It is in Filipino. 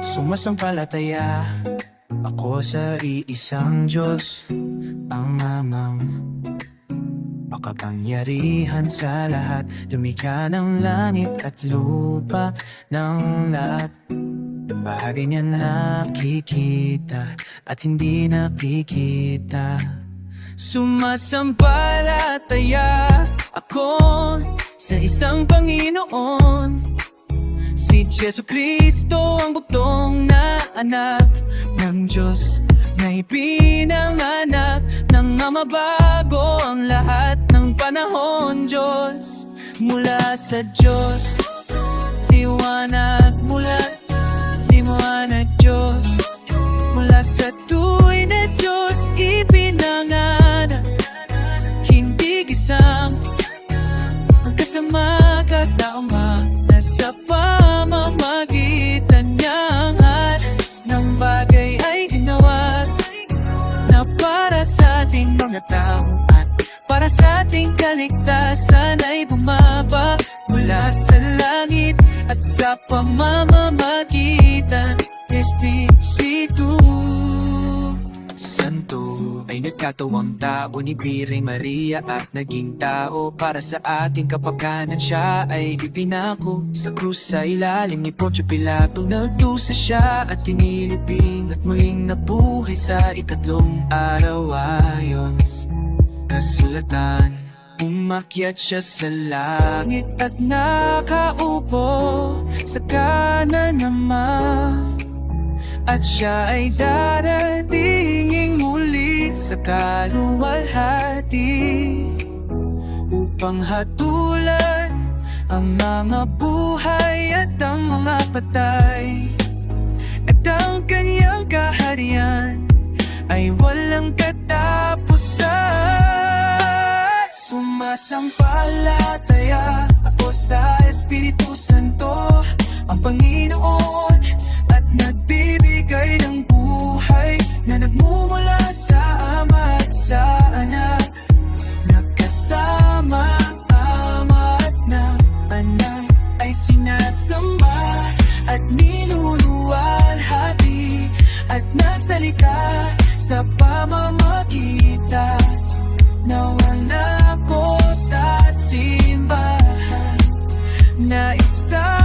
Sumasampalataya ako sa iisang Diyos Ang amang makapangyarihan sa lahat. Lumikha ng langit at lupa ng lahat. Yung bahagi niya nakikita at hindi nakikita. Sumasampalataya ako sa isang Panginoon Si Jesu Kristo ang bugtong na anak ng Diyos na ipinanganak nang mabago ang lahat ng panahon Diyos. Mula sa Diyos liwanag mula liwanag Diyos. Mula sa tuwi na Diyos ipinanganak hindi gisang Magkasama katauma Nasa sa ating kaligtasan Ay bumaba mula sa langit At sa pamamamagitan. Espiritu Santo ay nagkatawang tao ni Biray Maria at naging tao para sa ating kapakanan. Siya ay ipinako sa krus sa ilalim ni Poncio Pilato. Nagdusa siya at tiniliping at muling nabuhay sa ikatlong araw. Ayon kasulatan Umakyat siya sa langit at nakaupo sa kanan naman. At siya ay daratingin muli sa kaluwalhati Upang hatulan ang mga buhay at ang mga patay. At ang kanyang kaharian ay walang katapusan pananampalataya ako sa Espiritu Santo, ang Panginoon at nagbibigay ng buhay na nagmumula sa Ama at sa Anak. Nakasama Ama at na Anak ay sinasamba at minuluwalhati at nagsalika sa pamamahal so